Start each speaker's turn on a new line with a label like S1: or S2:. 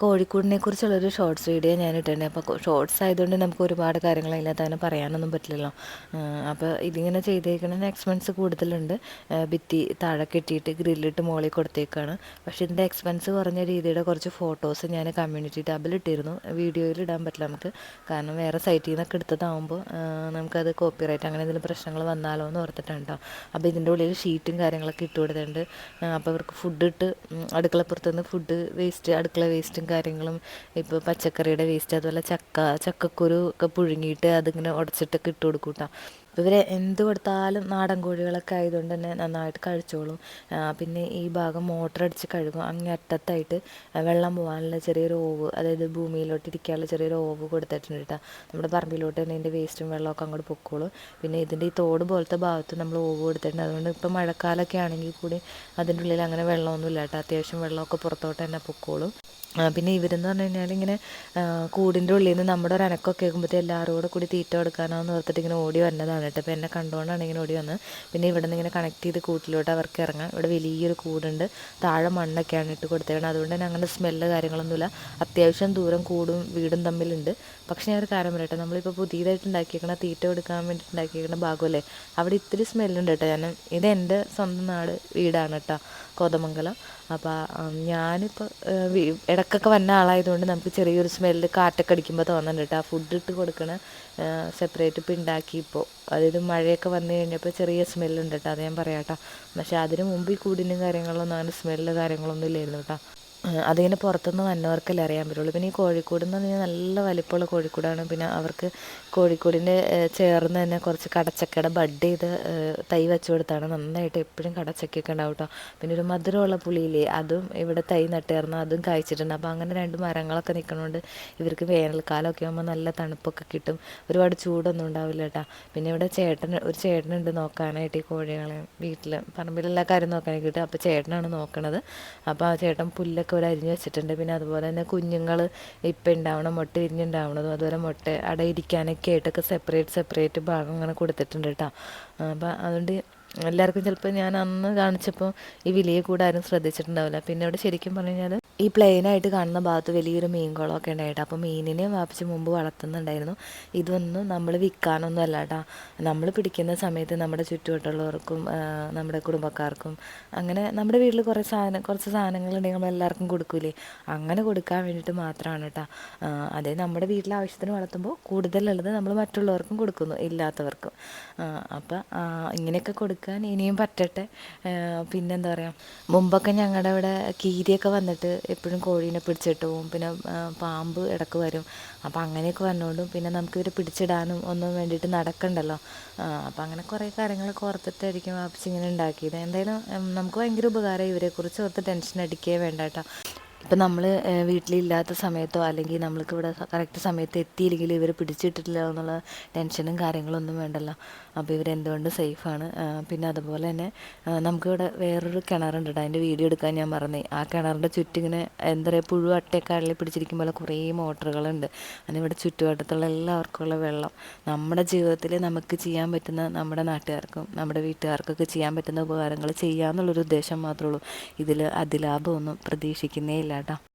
S1: കോഴിക്കോടിനെ കുറിച്ചുള്ളൊരു shorts video ഞാൻ ഇട്ടിട്ടുണ്ട് അപ്പോൾ ഷോർട്സ് ആയതുകൊണ്ട് നമുക്ക് ഒരുപാട് കാര്യങ്ങൾ അതിനകത്ത് പറയാനൊന്നും പറ്റില്ലല്ലോ. അപ്പോൾ ഇതിങ്ങനെ ചെയ്തേക്കണതിന് എക്സ്പെൻസ് കൂടുതലുണ്ട്. ഭിത്തി താഴെ കെട്ടിയിട്ട് ഗ്രില്ലിട്ട് മുകളിൽ കൊടുത്തേക്കാണ്. പക്ഷേ ഇതിന്റെ എക്സ്പെൻസ് കുറഞ്ഞ രീതിയുടെ കുറച്ച് ഫോട്ടോസ് ഞാൻ കമ്മ്യൂണിറ്റി ടാബിൽ ഇട്ടിരുന്നു. വീഡിയോയിൽ ഇടാൻ പറ്റില്ല നമുക്ക്. കാരണം വേറെ സൈറ്റിൽ നിന്നൊക്കെ എടുത്തതാകുമ്പോൾ നമുക്കത് കോപ്പിറൈറ്റ് അങ്ങനെ എന്തെങ്കിലും പ്രശ്നങ്ങൾ വന്നാലോ എന്ന് ഓർത്തിട്ടാണ് കേട്ടോ അപ്പോൾ ഇതിന്റെ ഉള്ളിൽ ഷീറ്റും കാര്യങ്ങളൊക്കെ ഇട്ട് കൊടുത്തിട്ടുണ്ട്. അപ്പോൾ അവർക്ക് ഫുഡ് ഇട്ട് അടുക്കളപ്പുറത്തുനിന്ന് ഫുഡ് വേസ്റ്റ് അടുക്കള വേസ്റ്റും കാര്യങ്ങളും ഇപ്പോൾ പച്ചക്കറിയുടെ വേസ്റ്റ് അതുപോലെ ചക്ക ചക്കക്കുരു ഒക്കെ പുഴുങ്ങിയിട്ട് അതിങ്ങനെ ഉടച്ചിട്ടൊക്കെ ഇട്ട് കൊടുക്കും കേട്ടോ ഇവർ എന്ത് കൊടുത്താലും നാടൻ കോഴികളൊക്കെ ആയതുകൊണ്ട് തന്നെ നന്നായിട്ട് കഴിച്ചോളും. പിന്നെ ഈ ഭാഗം മോട്ടർ അടിച്ച് കഴുകും. അങ്ങേ അറ്റത്തായിട്ട് വെള്ളം പോകാനുള്ള ചെറിയൊരു ഓവ് അതായത് ഭൂമിയിലോട്ട് ഇരിക്കാനുള്ള ചെറിയൊരു ഓവ് കൊടുത്തിട്ടുണ്ട് കേട്ടോ നമ്മുടെ പറമ്പിലോട്ട് തന്നെ ഇതിന്റെ വേസ്റ്റും വെള്ളമൊക്കെ അങ്ങോട്ട് പൊക്കോളും. പിന്നെ ഇതിന്റെ ഈ തോട് പോലത്തെ ഭാഗത്ത് നമ്മൾ ഓവ് കൊടുത്തിട്ടുണ്ട്. അതുകൊണ്ട് ഇപ്പോൾ മഴക്കാലമൊക്കെ ആണെങ്കിൽ കൂടി അതിന്റെ ഉള്ളിൽ അങ്ങനെ വെള്ളമൊന്നുമില്ല കേട്ടോ അത്യാവശ്യം വെള്ളമൊക്കെ പുറത്തോട്ട് തന്നെ പൊക്കോളും. പിന്നെ ഇവരെന്ന് പറഞ്ഞു കഴിഞ്ഞാൽ ഇങ്ങനെ കൂടിന്റെ ഉള്ളിൽ നിന്ന് നമ്മുടെ ഒരു അനക്കമൊക്കെ കേൾക്കുമ്പോഴത്തേ എല്ലാവരും കൂടെ തീറ്റ കൊടുക്കാനാന്ന് ഓർത്തിട്ട് ഇങ്ങനെ ഓടി വന്നതാണ് കേട്ടോ അപ്പോൾ എന്നെ കണ്ടുകൊണ്ടാണ് ഇങ്ങനെ ഓടി വന്നത് പിന്നെ ഇവിടെ നിന്ന് ഇങ്ങനെ കണക്ട് ചെയ്ത് കൂട്ടിലോട്ട് അവർക്ക് ഇറങ്ങാം. ഇവിടെ വലിയൊരു കൂടുണ്ട്. താഴെ മണ്ണൊക്കെയാണ് ഇട്ട് കൊടുത്തേക്കുന്നത് അതുകൊണ്ട് തന്നെ അങ്ങനെ സ്മെല്ല് കാര്യങ്ങളൊന്നുമില്ല. അത്യാവശ്യം ദൂരം കൂടും വീടും തമ്മിലുണ്ട്. പക്ഷേ ഞാൻ ഒരു കാര്യം പറയട്ടെ. നമ്മളിപ്പോൾ പുതിയതായിട്ട് ഉണ്ടാക്കിയേക്കണ തീറ്റ കൊടുക്കാൻ വേണ്ടിയിട്ട് ഉണ്ടാക്കിയേക്കണ ഭാഗമല്ലേ? അവിടെ ഇത്തിരി സ്മെല്ലുണ്ട് കേട്ടോ. ഞാൻ ഇത് എന്റെ സ്വന്തം നാട് വീടാണ് കേട്ടോ. കോതമംഗലം. അപ്പോൾ ഞാനിപ്പോൾ ഇടക്കൊക്കെ വന്ന ആളായതുകൊണ്ട് നമുക്ക് ചെറിയൊരു സ്മെല്ല് കാറ്റൊക്കെ അടിക്കുമ്പോൾ തോന്നുന്നുണ്ട് ആ ഫുഡ് ഇട്ട് കൊടുക്കണ സെപ്പറേറ്റ് ഇപ്പോൾ ഉണ്ടാക്കി ഇപ്പോൾ അതായത് മഴയൊക്കെ വന്നു കഴിഞ്ഞപ്പോൾ ചെറിയ സ്മെല്ലുണ്ട് കേട്ടോ അത് ഞാൻ പറയാം കേട്ടോ പക്ഷേ അതിന് മുമ്പ് ഈ കൂടിനും കാര്യങ്ങളൊന്നും അങ്ങനെ സ്മെല്ല് കാര്യങ്ങളൊന്നും ഇല്ലായിരുന്നു കേട്ടോ അതിങ്ങനെ പുറത്തുനിന്ന് വന്നവർക്കല്ലേ അറിയാൻ പറ്റുള്ളൂ. പിന്നെ ഈ കോഴിക്കോട് എന്ന് പറഞ്ഞാൽ നല്ല വലിപ്പമുള്ള കോഴിക്കോടാണ്. പിന്നെ അവർക്ക് കോഴിക്കോടിന്റെ ചേർന്ന് തന്നെ കുറച്ച് കടച്ചക്കയുടെ ബഡ് ചെയ്ത് തൈ വെച്ച് കൊടുത്താണ്. നന്നായിട്ട് എപ്പോഴും കടച്ചക്കയൊക്കെ ഉണ്ടാവും കേട്ടോ പിന്നെ ഒരു മധുരമുള്ള പുളിയില്ലേ അതും ഇവിടെ തൈ നട്ടേർന്ന് അതും കായ്ച്ചിട്ടുണ്ട്. അപ്പോൾ അങ്ങനെ രണ്ട് മരങ്ങളൊക്കെ നിൽക്കണോണ്ട് ഇവർക്ക് വേനൽക്കാലമൊക്കെ ആകുമ്പോൾ നല്ല തണുപ്പൊക്കെ കിട്ടും. ഒരുപാട് ചൂടൊന്നും ഉണ്ടാവില്ല കേട്ടോ പിന്നെ ഇവിടെ ചേട്ടൻ ഒരു ചേട്ടനുണ്ട് നോക്കാനായിട്ട് ഈ കോഴികളെ വീട്ടിൽ പറമ്പിലെല്ലാ കാര്യം നോക്കാനായിട്ട് കിട്ടും. അപ്പോൾ ചേട്ടനാണ് നോക്കണത്. അപ്പോൾ ആ ചേട്ടൻ പുല്ലൊക്കെ ഒക്കെ ഇവിടെ അരിഞ്ഞ് വെച്ചിട്ടുണ്ട്. പിന്നെ അതുപോലെ തന്നെ കുഞ്ഞുങ്ങൾ ഇപ്പം ഉണ്ടാവണം മുട്ട ഇരിഞ്ഞുണ്ടാവണതും അതുപോലെ മുട്ട അടയിരിക്കാനൊക്കെ ആയിട്ടൊക്കെ സെപ്പറേറ്റ് സെപ്പറേറ്റ് ഭാഗം കൊടുത്തിട്ടുണ്ട് കേട്ടോ അപ്പം അതുകൊണ്ട് എല്ലാവർക്കും ചിലപ്പോൾ ഞാൻ അന്ന് കാണിച്ചപ്പോൾ ഈ വിലയെ കൂടെ ആരും ശ്രദ്ധിച്ചിട്ടുണ്ടാവില്ല. പിന്നെ അവിടെ ശരിക്കും പറഞ്ഞു കഴിഞ്ഞാൽ ഈ പ്ലെയിനായിട്ട് കാണുന്ന ഭാഗത്ത് വലിയൊരു മീൻ കുളമൊക്കെ ഉണ്ടായിട്ട്. അപ്പോൾ മീനിനെ വാപ്പിച്ച് മുമ്പ് വളർത്തുന്നുണ്ടായിരുന്നു. ഇതൊന്നും നമ്മൾ വിൽക്കാനൊന്നും അല്ല കേട്ടോ നമ്മൾ പിടിക്കുന്ന സമയത്ത് നമ്മുടെ ചുറ്റുവട്ടമുള്ളവർക്കും നമ്മുടെ കുടുംബക്കാർക്കും അങ്ങനെ നമ്മുടെ വീട്ടിൽ കുറേ സാധനം കുറച്ച് സാധനങ്ങളുണ്ടെങ്കിൽ നമ്മൾ എല്ലാവർക്കും കൊടുക്കൂലേ? അങ്ങനെ കൊടുക്കാൻ വേണ്ടിയിട്ട് മാത്രമാണ് കേട്ടോ അതേ നമ്മുടെ വീട്ടിലെ ആവശ്യത്തിന് വളർത്തുമ്പോൾ കൂടുതലുള്ളത് നമ്മൾ മറ്റുള്ളവർക്കും കൊടുക്കുന്നു ഇല്ലാത്തവർക്കും. അപ്പോൾ ഇങ്ങനെയൊക്കെ കൊടുക്കാൻ ഇനിയും പറ്റട്ടെ. പിന്നെന്താ പറയുക മുമ്പൊക്കെ ഞങ്ങളുടെ അവിടെ കീരിയൊക്കെ വന്നിട്ട് എപ്പോഴും കോഴീനെ പിടിച്ചിട്ട് പോകും പിന്നെ പാമ്പ് ഇടയ്ക്ക് വരും. അപ്പോൾ അങ്ങനെയൊക്കെ വന്നുകൊണ്ടും പിന്നെ നമുക്ക് ഇവരെ പിടിച്ചിടാനും ഒന്നും വേണ്ടിയിട്ട് നടക്കണ്ടല്ലോ. അപ്പോൾ അങ്ങനെ കുറേ കാര്യങ്ങളൊക്കെ ഓർത്തിട്ടായിരിക്കും വാപ്പിച്ച് ഇങ്ങനെ ഉണ്ടാക്കിയത്. എന്തായാലും നമുക്ക് ഭയങ്കര ഉപകാരം ഇവരെക്കുറിച്ച് ഓർത്ത് ടെൻഷൻ അടിക്കുകയേ വേണ്ട കേട്ടോ. ഇപ്പം നമ്മൾ വീട്ടിലില്ലാത്ത സമയത്തോ അല്ലെങ്കിൽ നമ്മൾക്ക് ഇവിടെ കറക്റ്റ് സമയത്ത് എത്തിയില്ലെങ്കിൽ ഇവർ പിടിച്ചിട്ടില്ല എന്നുള്ള ടെൻഷനും കാര്യങ്ങളും കാര്യങ്ങളൊന്നും വേണ്ടല്ലോ. അപ്പോൾ ഇവരെന്തുകൊണ്ട് സേഫാണ് പിന്നെ അതുപോലെ തന്നെ നമുക്കിവിടെ വേറൊരു കിണറുണ്ട് കേട്ടോ അതിന്റെ വീഡിയോ എടുക്കാൻ ഞാൻ മറന്നേ. ആ കിണറിന്റെ ചുറ്റിങ്ങനെ എന്താ പറയുക പുഴു അട്ടയൊക്കെ അള്ളി പിടിച്ചിരിക്കുമ്പോൾ കുറേ മോട്ടറുകളുണ്ട്. അങ്ങനെ ഇവിടെ ചുറ്റുവട്ടത്തുള്ള എല്ലാവർക്കും ഉള്ള വെള്ളം. നമ്മുടെ ജീവിതത്തിൽ നമുക്ക് ചെയ്യാൻ പറ്റുന്ന നമ്മുടെ നാട്ടുകാർക്കും നമ്മുടെ വീട്ടുകാർക്കൊക്കെ ചെയ്യാൻ പറ്റുന്ന ഉപകാരങ്ങൾ ചെയ്യാമെന്നുള്ളൊരു ഉദ്ദേശം മാത്രമേ ഉള്ളൂ. ഇതിൽ അതിലാഭമൊന്നും പ്രതീക്ഷിക്കുന്നേ heller, da.